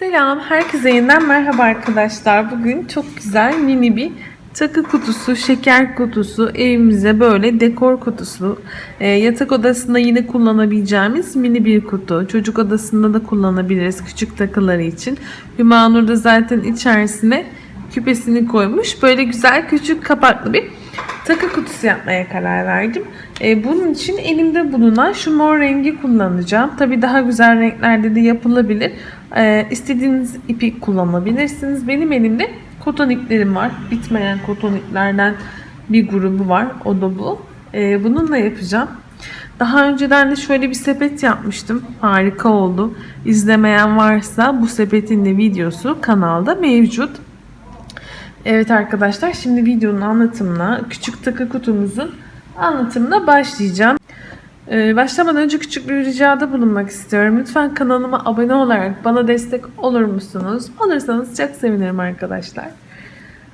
Selam, herkese yeniden merhaba arkadaşlar. Bugün çok güzel mini bir takı kutusu, şeker kutusu, evimize böyle dekor kutusu, e, yatak odasında yine kullanabileceğimiz mini bir kutu. Çocuk odasında da kullanabiliriz küçük takıları için. Hümanur da zaten içerisine küpesini koymuş. Böyle güzel küçük kapaklı bir takı kutusu yapmaya karar verdim. E, bunun için elimde bulunan şu mor rengi kullanacağım. Tabi daha güzel renklerde de yapılabilir. E, istediğiniz ipi kullanabilirsiniz. Benim elimde koton iplerim var. Bitmeyen koton iplerden bir grubu var. O da bu. E, bununla yapacağım. Daha önceden de şöyle bir sepet yapmıştım. Harika oldu. İzlemeyen varsa bu sepetin de videosu kanalda mevcut. Evet arkadaşlar şimdi videonun anlatımına küçük takı kutumuzun anlatımına başlayacağım. Ee, başlamadan önce küçük bir ricada bulunmak istiyorum. Lütfen kanalıma abone olarak bana destek olur musunuz? Olursanız çok sevinirim arkadaşlar.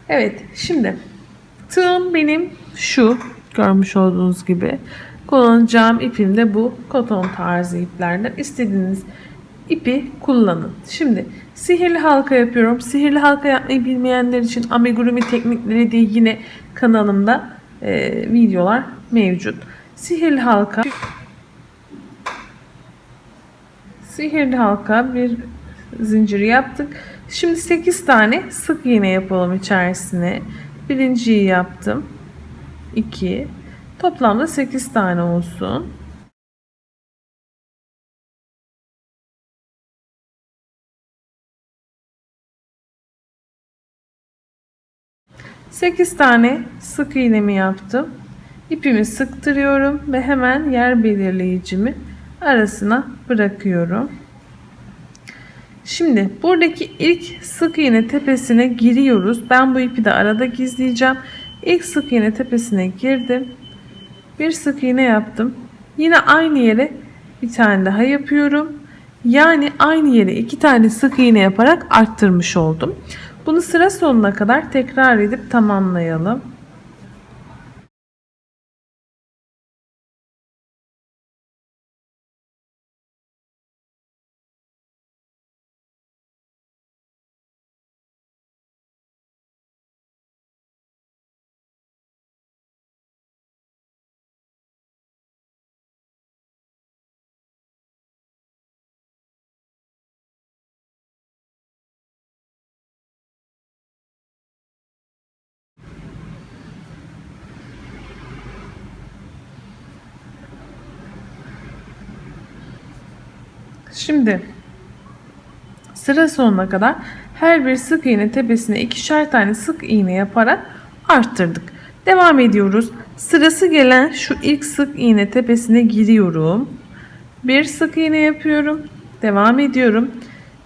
Evet şimdi tığım benim şu görmüş olduğunuz gibi. Kullanacağım ipim de bu koton tarzı iplerden. İstediğiniz ipi kullanın. Şimdi sihirli halka yapıyorum. Sihirli halka yapmayı bilmeyenler için amigurumi teknikleri diye yine kanalımda e, videolar mevcut. Sihirli halka Sihirli halka bir zincir yaptık. Şimdi 8 tane sık iğne yapalım içerisine. Birinciyi yaptım. 2 Toplamda 8 tane olsun. 8 tane sık iğnemi yaptım. İpimi sıktırıyorum ve hemen yer belirleyicimi arasına bırakıyorum. Şimdi buradaki ilk sık iğne tepesine giriyoruz. Ben bu ipi de arada gizleyeceğim. İlk sık iğne tepesine girdim. Bir sık iğne yaptım. Yine aynı yere bir tane daha yapıyorum. Yani aynı yere iki tane sık iğne yaparak arttırmış oldum. Bunu sıra sonuna kadar tekrar edip tamamlayalım. Şimdi sıra sonuna kadar her bir sık iğne tepesine ikişer tane sık iğne yaparak arttırdık. Devam ediyoruz. Sırası gelen şu ilk sık iğne tepesine giriyorum. Bir sık iğne yapıyorum. Devam ediyorum.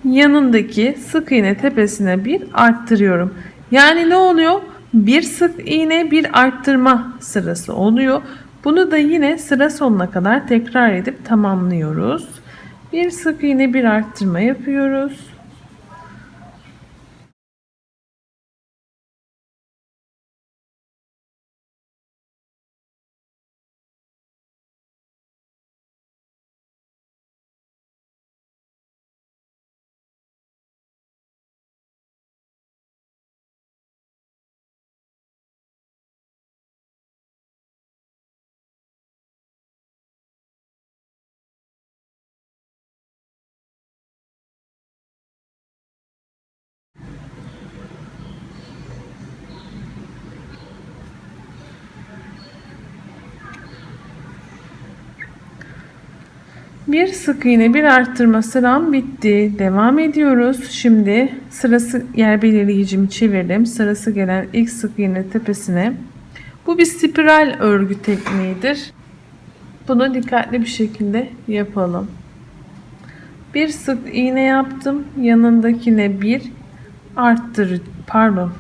Yanındaki sık iğne tepesine bir arttırıyorum. Yani ne oluyor? Bir sık iğne bir arttırma sırası oluyor. Bunu da yine sıra sonuna kadar tekrar edip tamamlıyoruz. Bir sık iğne bir arttırma yapıyoruz. Bir sık iğne bir arttırma sıram bitti. Devam ediyoruz. Şimdi sırası yer belirleyicimi çevirdim. Sırası gelen ilk sık iğne tepesine. Bu bir spiral örgü tekniğidir. Bunu dikkatli bir şekilde yapalım. Bir sık iğne yaptım. Yanındakine bir arttır pardon.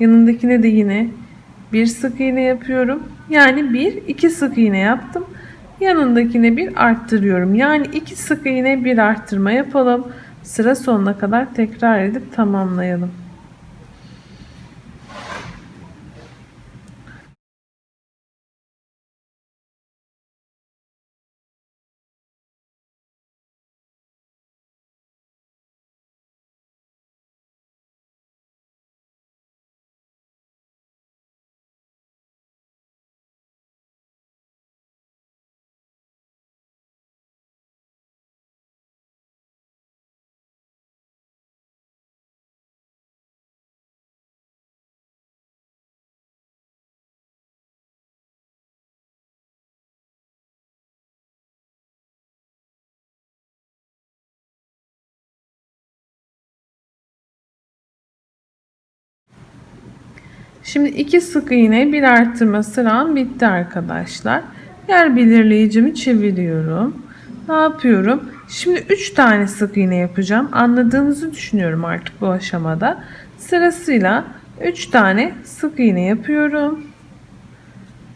Yanındakine de yine bir sık iğne yapıyorum. Yani bir iki sık iğne yaptım. Yanındakine bir arttırıyorum. Yani iki sık iğne bir arttırma yapalım. Sıra sonuna kadar tekrar edip tamamlayalım. Şimdi iki sık iğne bir arttırma sıram bitti arkadaşlar. Yer belirleyicimi çeviriyorum. Ne yapıyorum? Şimdi 3 tane sık iğne yapacağım. Anladığınızı düşünüyorum artık bu aşamada. Sırasıyla 3 tane sık iğne yapıyorum.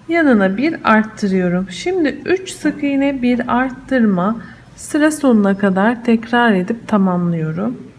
Yanına bir arttırıyorum. Şimdi 3 sık iğne bir arttırma sıra sonuna kadar tekrar edip tamamlıyorum.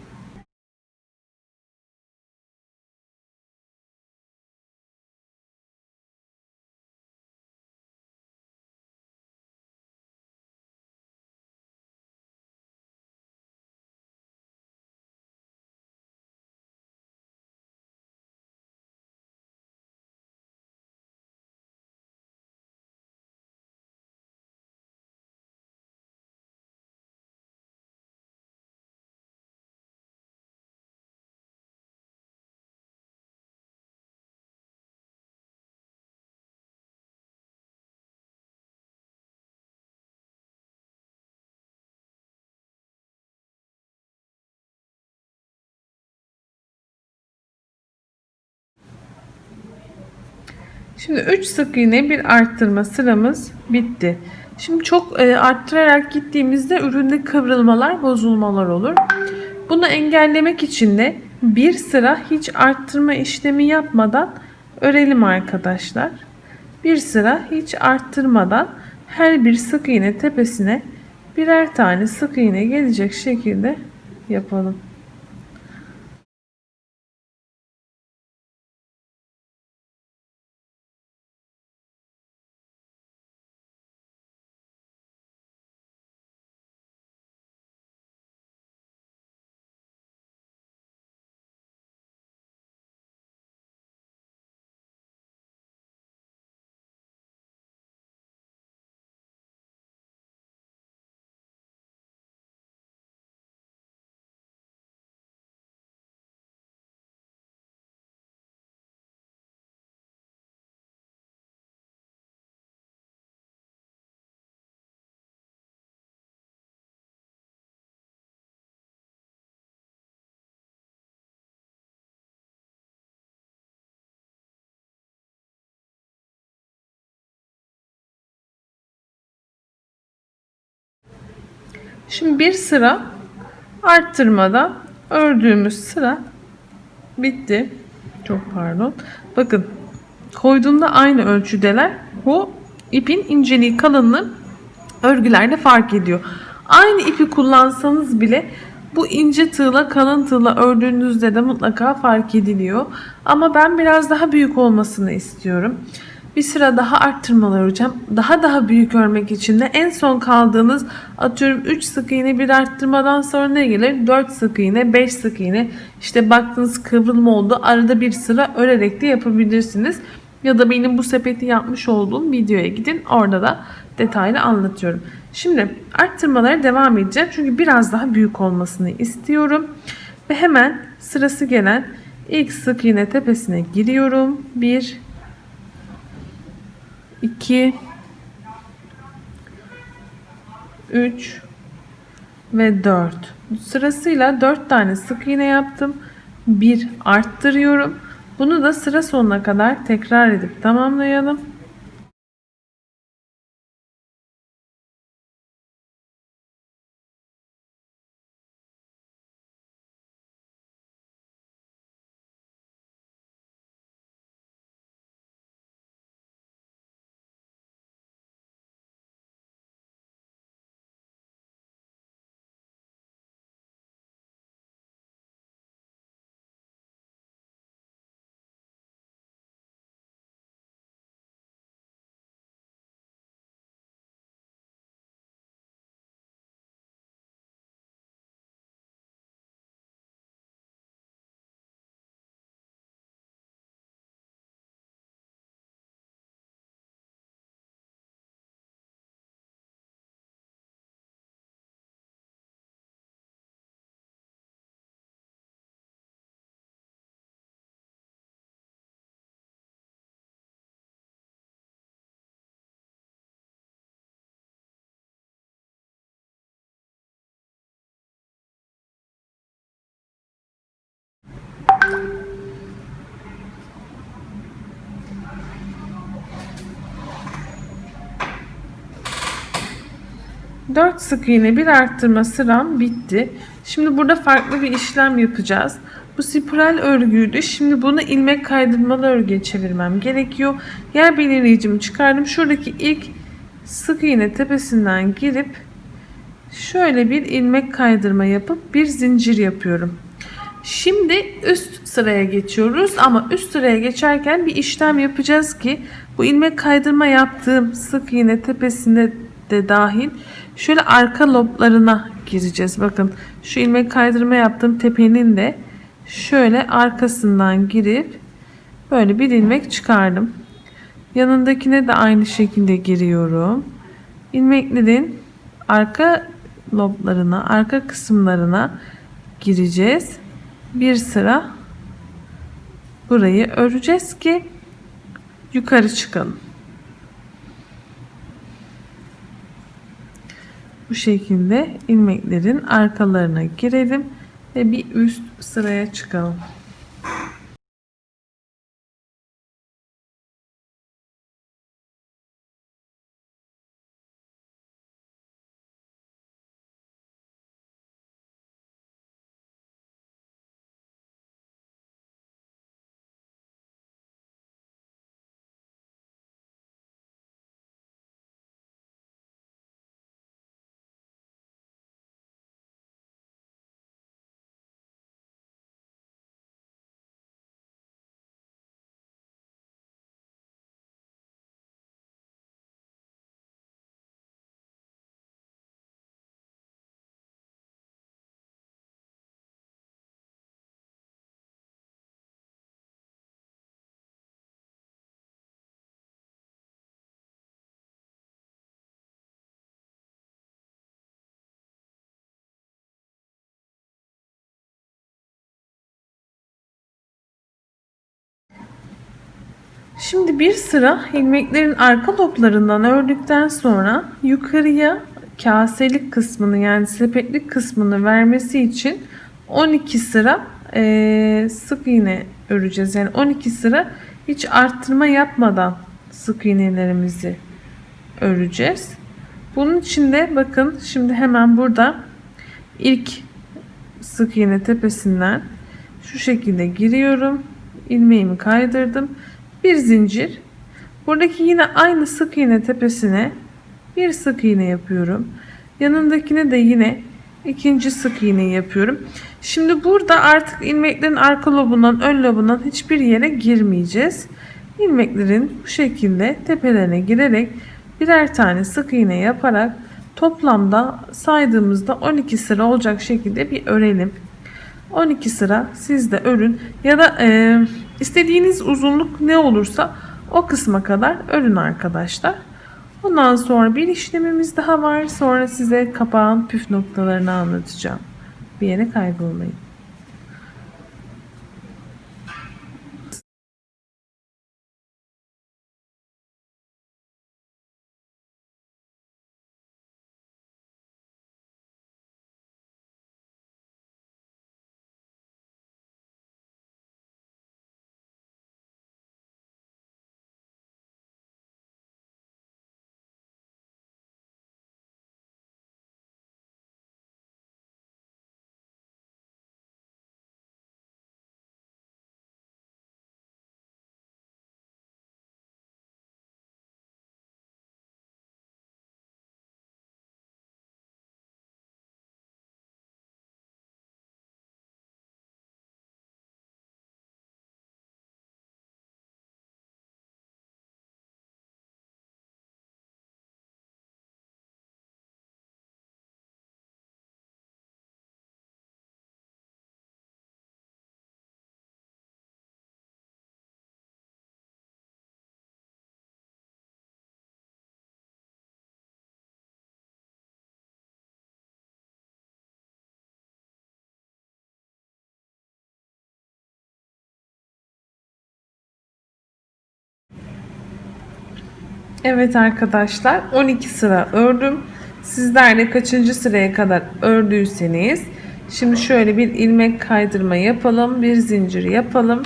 Şimdi 3 sık iğne bir arttırma sıramız bitti. Şimdi çok e, arttırarak gittiğimizde üründe kıvrılmalar, bozulmalar olur. Bunu engellemek için de bir sıra hiç arttırma işlemi yapmadan örelim arkadaşlar. Bir sıra hiç arttırmadan her bir sık iğne tepesine birer tane sık iğne gelecek şekilde yapalım. Şimdi bir sıra arttırmadan ördüğümüz sıra bitti. Çok pardon. Bakın koyduğumda aynı ölçüdeler. Bu ipin inceliği kalınlığı örgülerde fark ediyor. Aynı ipi kullansanız bile bu ince tığla kalın tığla ördüğünüzde de mutlaka fark ediliyor. Ama ben biraz daha büyük olmasını istiyorum. Bir sıra daha arttırmalar öreceğim. Daha daha büyük örmek için de en son kaldığınız atıyorum 3 sık iğne bir arttırmadan sonra ne gelir? 4 sık iğne, 5 sık iğne. İşte baktığınız kıvrılma oldu. Arada bir sıra örerek de yapabilirsiniz. Ya da benim bu sepeti yapmış olduğum videoya gidin. Orada da detaylı anlatıyorum. Şimdi arttırmalara devam edeceğim. Çünkü biraz daha büyük olmasını istiyorum. Ve hemen sırası gelen ilk sık iğne tepesine giriyorum. 1 2 3 ve 4 sırasıyla 4 tane sık iğne yaptım. 1 arttırıyorum. Bunu da sıra sonuna kadar tekrar edip tamamlayalım 4 sık iğne bir arttırma sıram bitti. Şimdi burada farklı bir işlem yapacağız. Bu spiral örgüydü. Şimdi bunu ilmek kaydırmalı örgüye çevirmem gerekiyor. Yer belirleyicimi çıkardım. Şuradaki ilk sık iğne tepesinden girip şöyle bir ilmek kaydırma yapıp bir zincir yapıyorum. Şimdi üst sıraya geçiyoruz ama üst sıraya geçerken bir işlem yapacağız ki bu ilmek kaydırma yaptığım sık iğne tepesinde de dahil şöyle arka loblarına gireceğiz. Bakın şu ilmek kaydırma yaptığım tepenin de şöyle arkasından girip böyle bir ilmek çıkardım. Yanındakine de aynı şekilde giriyorum. İlmeklerin arka loblarına, arka kısımlarına gireceğiz. Bir sıra burayı öreceğiz ki yukarı çıkalım. Bu şekilde ilmeklerin arkalarına girelim ve bir üst sıraya çıkalım. Şimdi bir sıra ilmeklerin arka loblarından ördükten sonra yukarıya kaselik kısmını yani sepetlik kısmını vermesi için 12 sıra eee, sık iğne öreceğiz. Yani 12 sıra hiç arttırma yapmadan sık iğnelerimizi öreceğiz. Bunun için de bakın şimdi hemen burada ilk sık iğne tepesinden şu şekilde giriyorum. ilmeğimi kaydırdım. Bir zincir. Buradaki yine aynı sık iğne tepesine bir sık iğne yapıyorum. Yanındakine de yine ikinci sık iğne yapıyorum. Şimdi burada artık ilmeklerin arka lobundan ön lobundan hiçbir yere girmeyeceğiz. İlmeklerin bu şekilde tepelerine girerek birer tane sık iğne yaparak toplamda saydığımızda 12 sıra olacak şekilde bir örelim. 12 sıra siz de örün ya da e, istediğiniz uzunluk ne olursa o kısma kadar örün arkadaşlar. Ondan sonra bir işlemimiz daha var. Sonra size kapağın püf noktalarını anlatacağım. Bir yere kaybolmayın. Evet arkadaşlar 12 sıra ördüm. Sizler de kaçıncı sıraya kadar ördüyseniz şimdi şöyle bir ilmek kaydırma yapalım. Bir zincir yapalım.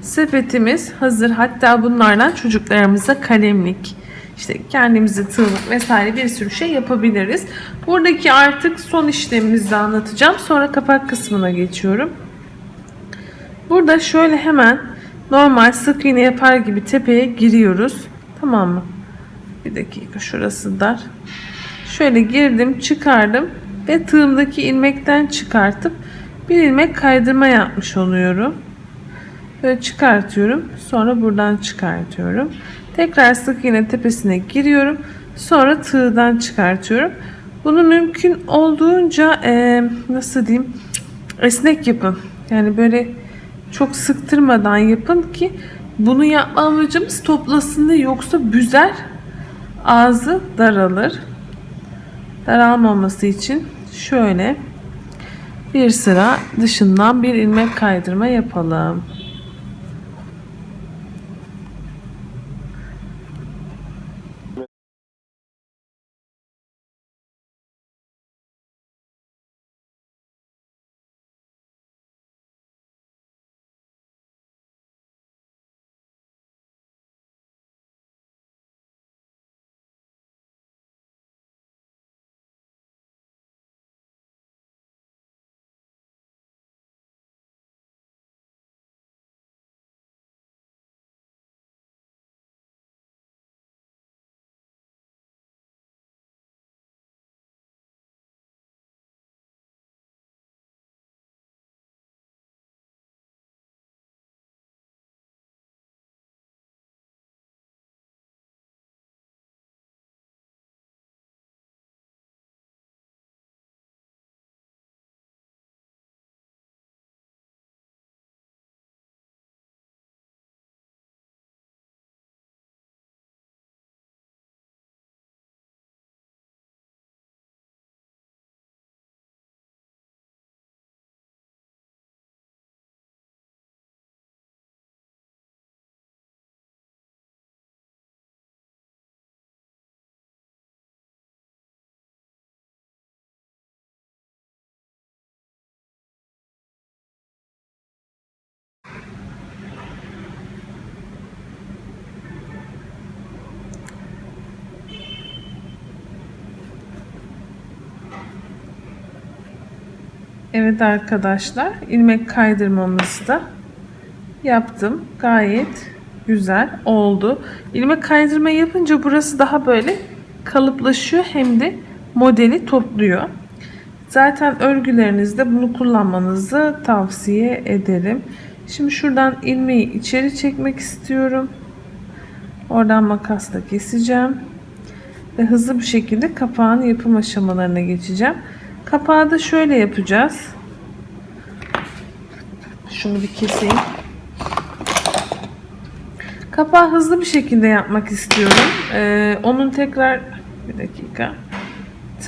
Sepetimiz hazır. Hatta bunlardan çocuklarımıza kalemlik, işte kendimize tığlık vesaire bir sürü şey yapabiliriz. Buradaki artık son işlemimizi anlatacağım. Sonra kapak kısmına geçiyorum. Burada şöyle hemen normal sık iğne yapar gibi tepeye giriyoruz. Tamam mı? Bir dakika şurası dar. Şöyle girdim çıkardım ve tığımdaki ilmekten çıkartıp bir ilmek kaydırma yapmış oluyorum. Böyle çıkartıyorum. Sonra buradan çıkartıyorum. Tekrar sık iğne tepesine giriyorum. Sonra tığdan çıkartıyorum. Bunu mümkün olduğunca e, nasıl diyeyim esnek yapın. Yani böyle çok sıktırmadan yapın ki bunu yapma amacımız toplasın diye yoksa büzer ağzı daralır. Daralmaması için şöyle bir sıra dışından bir ilmek kaydırma yapalım. Evet arkadaşlar ilmek kaydırmamızı da yaptım. Gayet güzel oldu. İlmek kaydırma yapınca burası daha böyle kalıplaşıyor hem de modeli topluyor. Zaten örgülerinizde bunu kullanmanızı tavsiye ederim. Şimdi şuradan ilmeği içeri çekmek istiyorum. Oradan makasla keseceğim. Ve hızlı bir şekilde kapağın yapım aşamalarına geçeceğim. Kapağı da şöyle yapacağız. Şunu bir keseyim. Kapağı hızlı bir şekilde yapmak istiyorum. Ee, onun tekrar bir dakika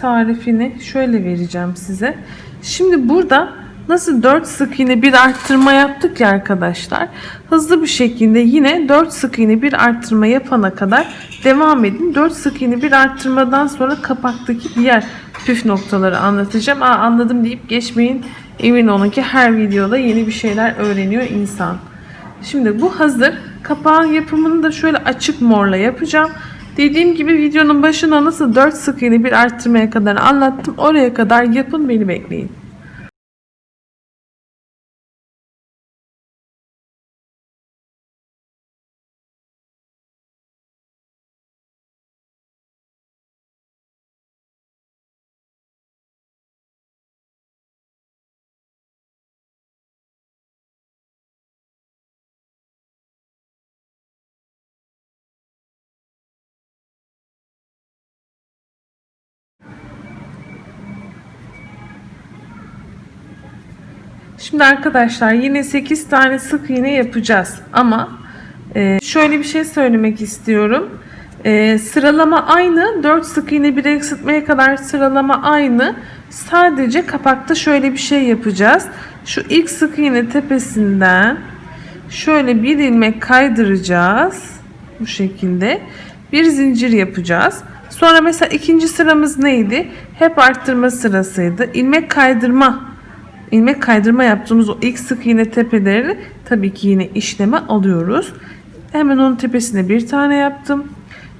tarifini şöyle vereceğim size. Şimdi burada nasıl 4 sık iğne bir arttırma yaptık ya arkadaşlar. Hızlı bir şekilde yine 4 sık iğne bir arttırma yapana kadar devam edin. 4 sık iğne bir arttırmadan sonra kapaktaki diğer püf noktaları anlatacağım. Aa, anladım deyip geçmeyin. Emin olun ki her videoda yeni bir şeyler öğreniyor insan. Şimdi bu hazır. Kapağın yapımını da şöyle açık morla yapacağım. Dediğim gibi videonun başına nasıl 4 sık iğne bir arttırmaya kadar anlattım. Oraya kadar yapın beni bekleyin. Şimdi arkadaşlar yine 8 tane sık iğne yapacağız ama e, şöyle bir şey söylemek istiyorum. E, sıralama aynı 4 sık iğne bir eksiltmeye kadar sıralama aynı. Sadece kapakta şöyle bir şey yapacağız. Şu ilk sık iğne tepesinden şöyle bir ilmek kaydıracağız. Bu şekilde bir zincir yapacağız. Sonra mesela ikinci sıramız neydi? Hep arttırma sırasıydı. İlmek kaydırma ilmek kaydırma yaptığımız o ilk sık iğne tepelerini tabii ki yine işleme alıyoruz. Hemen onun tepesine bir tane yaptım.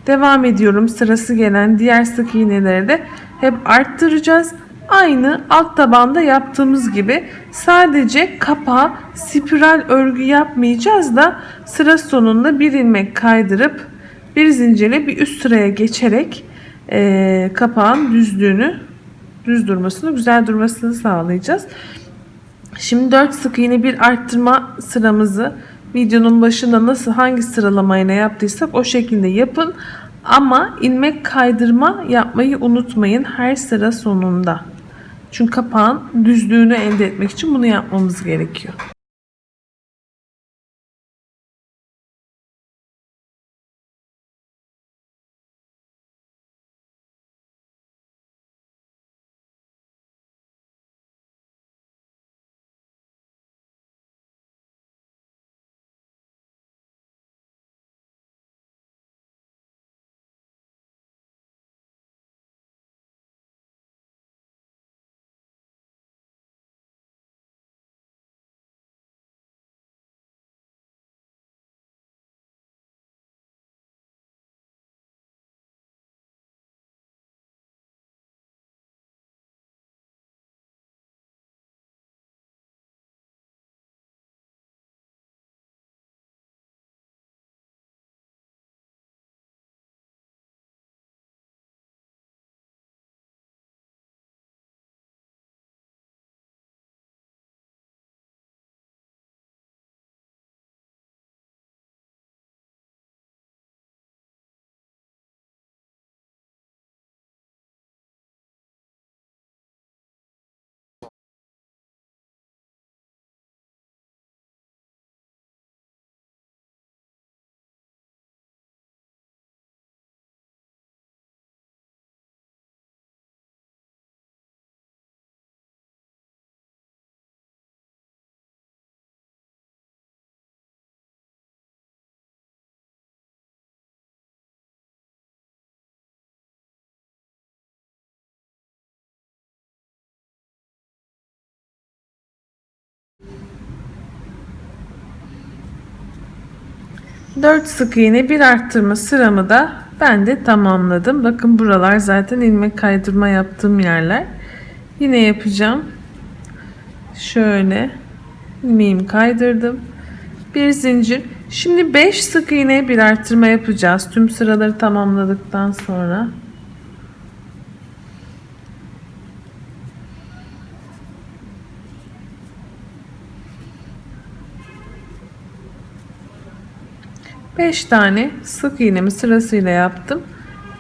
devam ediyorum. Sırası gelen diğer sık iğneleri de hep arttıracağız. Aynı alt tabanda yaptığımız gibi sadece kapağa spiral örgü yapmayacağız da sıra sonunda bir ilmek kaydırıp bir zincirle bir üst sıraya geçerek eee, kapağın düzlüğünü düz durmasını güzel durmasını sağlayacağız. Şimdi 4 sık iğne bir arttırma sıramızı videonun başında nasıl hangi sıralamayla yaptıysak o şekilde yapın. Ama ilmek kaydırma yapmayı unutmayın her sıra sonunda. Çünkü kapağın düzlüğünü elde etmek için bunu yapmamız gerekiyor. Dört sık iğne bir arttırma sıramı da ben de tamamladım. Bakın buralar zaten ilmek kaydırma yaptığım yerler. Yine yapacağım. Şöyle ilmeğimi kaydırdım. Bir zincir. Şimdi 5 sık iğne bir arttırma yapacağız. Tüm sıraları tamamladıktan sonra. Beş tane sık iğnemi sırasıyla yaptım.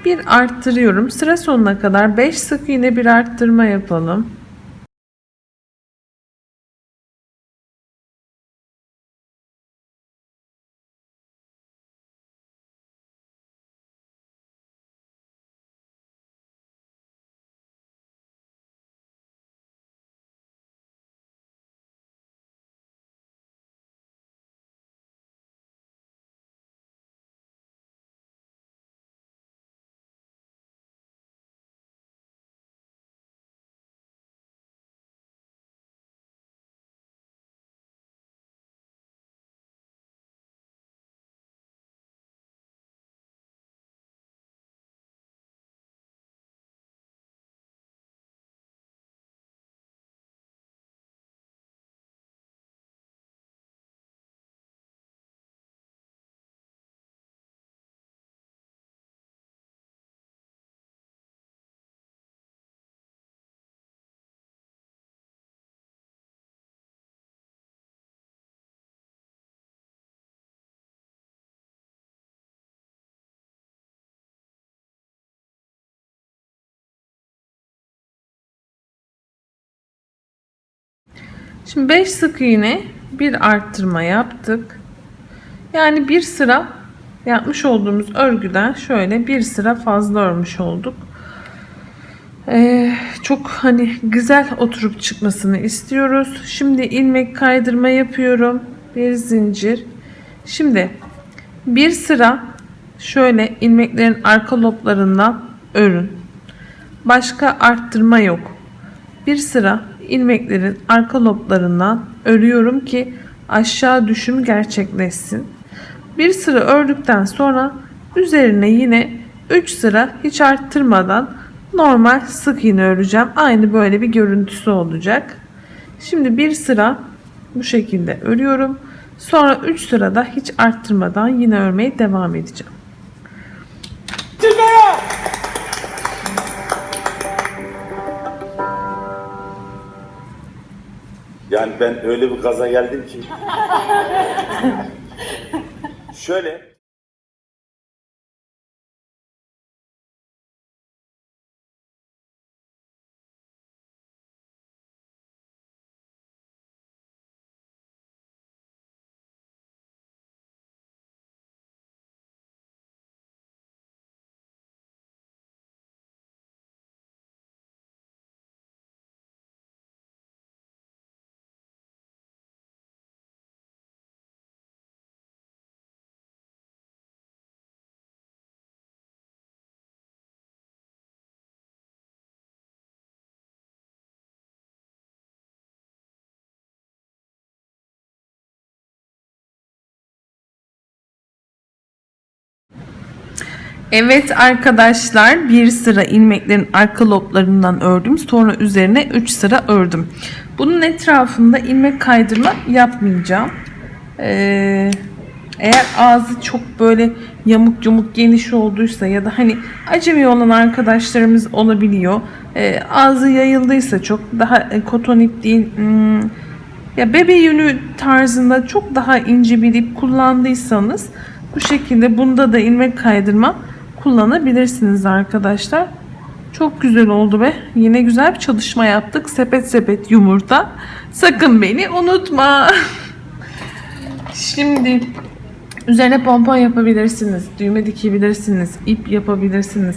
Bir arttırıyorum. Sıra sonuna kadar 5 sık iğne bir arttırma yapalım. Şimdi 5 sık iğne bir arttırma yaptık. Yani bir sıra yapmış olduğumuz örgüden şöyle bir sıra fazla örmüş olduk. Ee, çok hani güzel oturup çıkmasını istiyoruz. Şimdi ilmek kaydırma yapıyorum. Bir zincir. Şimdi bir sıra şöyle ilmeklerin arka loblarından örün. Başka arttırma yok. Bir sıra ilmeklerin arka loblarından örüyorum ki aşağı düşüm gerçekleşsin. Bir sıra ördükten sonra Üzerine yine 3 sıra hiç arttırmadan normal sık iğne öreceğim. Aynı böyle bir görüntüsü olacak. Şimdi bir sıra bu şekilde örüyorum. Sonra 3 sırada hiç arttırmadan yine örmeye devam edeceğim. Yani ben öyle bir gaza geldim ki. Şöyle. Evet arkadaşlar bir sıra ilmeklerin arka loblarından ördüm. Sonra üzerine 3 sıra ördüm. Bunun etrafında ilmek kaydırma yapmayacağım. Ee, eğer ağzı çok böyle yamuk yumuk geniş olduysa ya da hani acemi olan arkadaşlarımız olabiliyor. Ee, ağzı yayıldıysa çok daha e, koton ip değil hmm, ya bebe yünü tarzında çok daha ince bir ip kullandıysanız bu şekilde bunda da ilmek kaydırma kullanabilirsiniz arkadaşlar. Çok güzel oldu be. Yine güzel bir çalışma yaptık. Sepet sepet yumurta. Sakın beni unutma. Şimdi üzerine pompon yapabilirsiniz. Düğme dikebilirsiniz. ip yapabilirsiniz.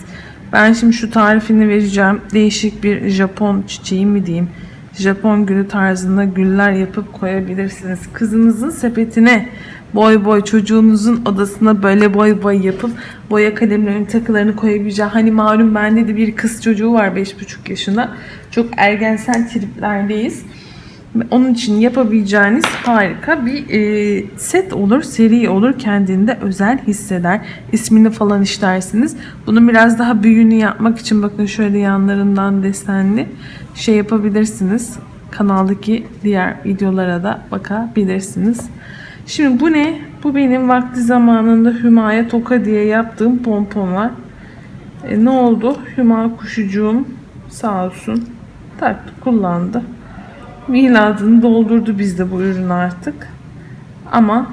Ben şimdi şu tarifini vereceğim. Değişik bir Japon çiçeği mi diyeyim. Japon gülü tarzında güller yapıp koyabilirsiniz. Kızınızın sepetine boy boy çocuğunuzun odasına böyle boy boy yapıp boya kalemlerinin takılarını koyabileceği. Hani malum bende de bir kız çocuğu var 5,5 yaşında. Çok ergensel triplerdeyiz. Onun için yapabileceğiniz harika bir e, set olur, seri olur. Kendinde özel hisseder. İsmini falan işlersiniz. Bunun biraz daha büyüğünü yapmak için bakın şöyle yanlarından desenli şey yapabilirsiniz. Kanaldaki diğer videolara da bakabilirsiniz. Şimdi bu ne? Bu benim vakti zamanında Hüma'ya toka diye yaptığım pomponlar. E, ne oldu? Hüma kuşucuğum sağ olsun taktı kullandı. Miladını doldurdu bizde bu ürün artık. Ama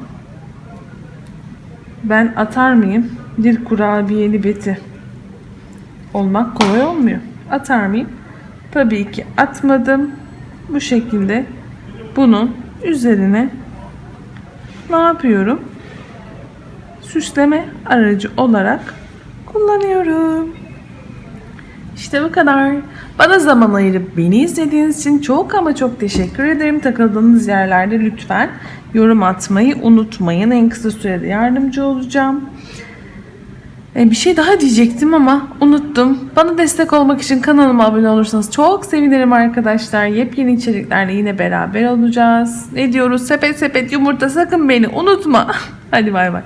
ben atar mıyım? Bir kurabiyeli beti olmak kolay olmuyor. Atar mıyım? Tabii ki atmadım. Bu şekilde bunun üzerine ne yapıyorum? Süsleme aracı olarak kullanıyorum. İşte bu kadar. Bana zaman ayırıp beni izlediğiniz için çok ama çok teşekkür ederim. Takıldığınız yerlerde lütfen yorum atmayı unutmayın. En kısa sürede yardımcı olacağım. E, bir şey daha diyecektim ama unuttum. Bana destek olmak için kanalıma abone olursanız çok sevinirim arkadaşlar. Yepyeni içeriklerle yine beraber olacağız. Ne diyoruz? Sepet sepet yumurta sakın beni unutma. Hadi bay bay.